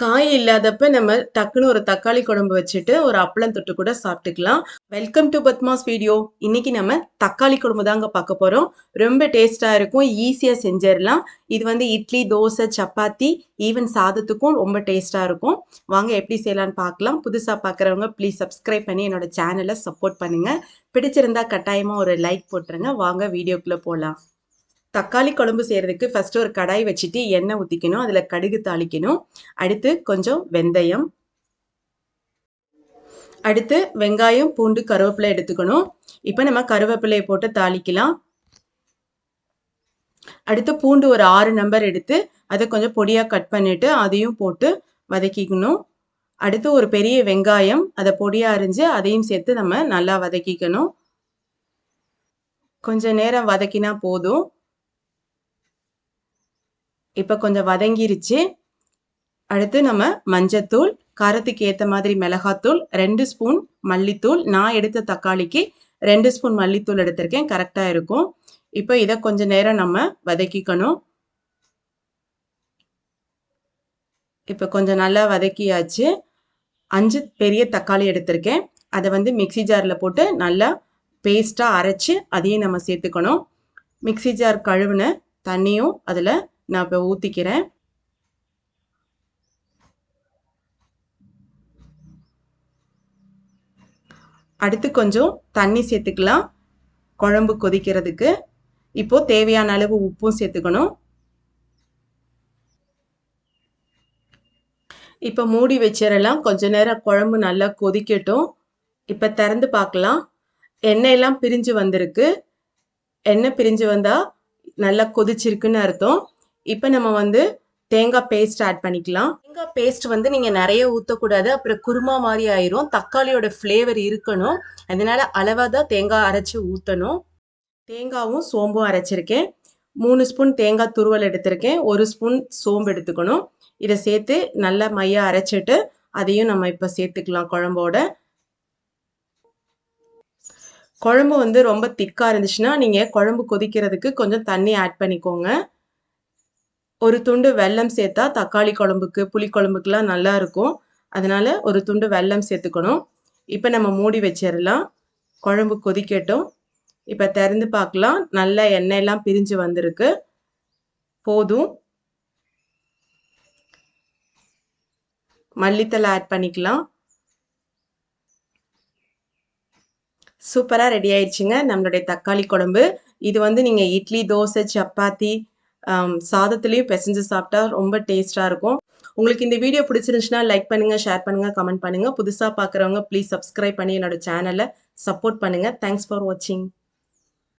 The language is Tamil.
காய் இல்லாதப்ப நம்ம டக்குன்னு ஒரு தக்காளி குழம்பு வச்சுட்டு ஒரு அப்பளம் தொட்டு கூட சாப்பிட்டுக்கலாம். Welcome to Padma's video. இன்னைக்கு நம்ம தக்காளி குழம்பு தாங்க பார்க்க போகிறோம் ரொம்ப டேஸ்ட்டாக இருக்கும். ஈஸியாக செஞ்சிடலாம். இது வந்து இட்லி தோசை சப்பாத்தி ஈவன் சாதத்துக்கும் ரொம்ப டேஸ்ட்டாக இருக்கும். வாங்க எப்படி செய்யலான்னு பார்க்கலாம். புதுசாக பார்க்குறவங்க ப்ளீஸ் சப்ஸ்கிரைப் பண்ணி என்னோட சேனலை சப்போர்ட் பண்ணுங்கள் பிடிச்சிருந்தா கட்டாயமாக ஒரு லைக் போட்டுருங்க. வாங்க வீடியோக்குள்ளே போகலாம் தக்காளி குழம்பு செய்கிறதுக்கு ஃபஸ்ட்டு ஒரு கடாய் வச்சுட்டு எண்ணெய் ஊற்றிக்கணும் அதில் கடுகு தாளிக்கணும். அடுத்து கொஞ்சம் வெந்தயம். அடுத்து வெங்காயம் பூண்டு கருவேப்பிலை எடுத்துக்கணும். இப்போ நம்ம கருவேப்பிலையை போட்டு தாளிக்கலாம். அடுத்து பூண்டு ஒரு ஆறு நம்பர் எடுத்து அதை கொஞ்சம் பொடியாக கட் பண்ணிவிட்டு அதையும் போட்டு வதக்கிக்கணும். அடுத்து ஒரு பெரிய வெங்காயம் அதை பொடியாக அரிஞ்சு அதையும் சேர்த்து நம்ம நல்லா வதக்கிக்கணும். கொஞ்சம் நேரம் வதக்கினா போதும். இப்போ கொஞ்சம் வதங்கிருச்சு. அடுத்து நம்ம மஞ்சத்தூள் காரத்துக்கு ஏற்ற மாதிரி மிளகாத்தூள் ரெண்டு ஸ்பூன் மல்லித்தூள். நான் எடுத்த தக்காளிக்கு ரெண்டு ஸ்பூன் மல்லித்தூள் எடுத்திருக்கேன். கரெக்டாக இருக்கும். இப்போ இதை கொஞ்ச நேரம் நம்ம வதக்கிக்கணும். இப்போ கொஞ்சம் நல்லா வதக்கியாச்சு. அஞ்சு பெரிய தக்காளி எடுத்திருக்கேன். அதை வந்து மிக்சி ஜாரில் போட்டு நல்லா பேஸ்ட்டாக அரைச்சி அதையும் நம்ம சேர்த்துக்கணும். மிக்சி ஜார் கழுவுன தண்ணியும் அதில் நான் இப்போ ஊற்றிக்கிறேன் அடுத்து கொஞ்சம் தண்ணி சேர்த்துக்கலாம். குழம்பு கொதிக்கிறதுக்கு. இப்போ தேவையான அளவு உப்பும் சேர்த்துக்கணும். இப்போ மூடி வச்சிடலாம். கொஞ்ச நேரம் குழம்பு நல்லா கொதிக்கட்டும். இப்போ திறந்து பார்க்கலாம். எண்ணெயெல்லாம் பிரிஞ்சு வந்திருக்கு. எண்ணெய் பிரிஞ்சு வந்தால் நல்லா கொதிச்சிருக்குன்னு அர்த்தம். இப்போ நம்ம வந்து தேங்காய் பேஸ்ட் ஆட் பண்ணிக்கலாம். தேங்காய் பேஸ்ட் வந்து நீங்கள் நிறைய ஊற்றக்கூடாது அப்புறம் குருமா மாதிரி ஆயிரும். தக்காளியோட ஃப்ளேவர் இருக்கணும். அதனால அளவாக தான் தேங்காய் அரைச்சி ஊற்றணும் தேங்காவும் சோம்பும் அரைச்சிருக்கேன். மூணு ஸ்பூன் தேங்காய் துருவல் எடுத்திருக்கேன். ஒரு ஸ்பூன் சோம்பு எடுத்துக்கணும். இதை சேர்த்து நல்லா மையாக அரைச்சிட்டு அதையும் நம்ம இப்போ சேர்த்துக்கலாம் குழம்போட. குழம்பு வந்து ரொம்ப திக்காக இருந்துச்சுன்னா நீங்கள் குழம்பு கொதிக்கிறதுக்கு கொஞ்சம் தண்ணி ஆட் பண்ணிக்கோங்க. ஒரு துண்டு வெல்லம் சேர்த்தா தக்காளி குழம்புக்கு புளிக்குழம்புக்குலாம் நல்லா இருக்கும். அதனால் ஒரு துண்டு வெல்லம் சேர்த்துக்கணும். இப்போ நம்ம மூடி வச்சிடலாம். குழம்பு கொதிக்கட்டும். இப்போ திறந்து பார்க்கலாம். நல்ல எண்ணெயெல்லாம் பிரிஞ்சு வந்திருக்கு. போதும். மல்லித்தலை ஆட் பண்ணிக்கலாம். சூப்பராக ரெடி ஆயிடுச்சுங்க. நம்மளுடைய தக்காளி குழம்பு. இது வந்து நீங்கள் இட்லி தோசை சப்பாத்தி சாதத்துலேயும் பிசைஞ்சு சாப்பிட்டா ரொம்ப டேஸ்ட்டாக இருக்கும். உங்களுக்கு இந்த வீடியோ பிடிச்சிருந்துச்சுன்னா லைக் பண்ணுங்கள் ஷேர் பண்ணுங்கள் கமெண்ட் பண்ணுங்கள் புதுசாக பார்க்குறவங்க ப்ளீஸ் சப்ஸ்கிரைப் பண்ணி என்னோட சேனலை சப்போர்ட் பண்ணுங்கள் தேங்க்ஸ் ஃபார் வாட்சிங்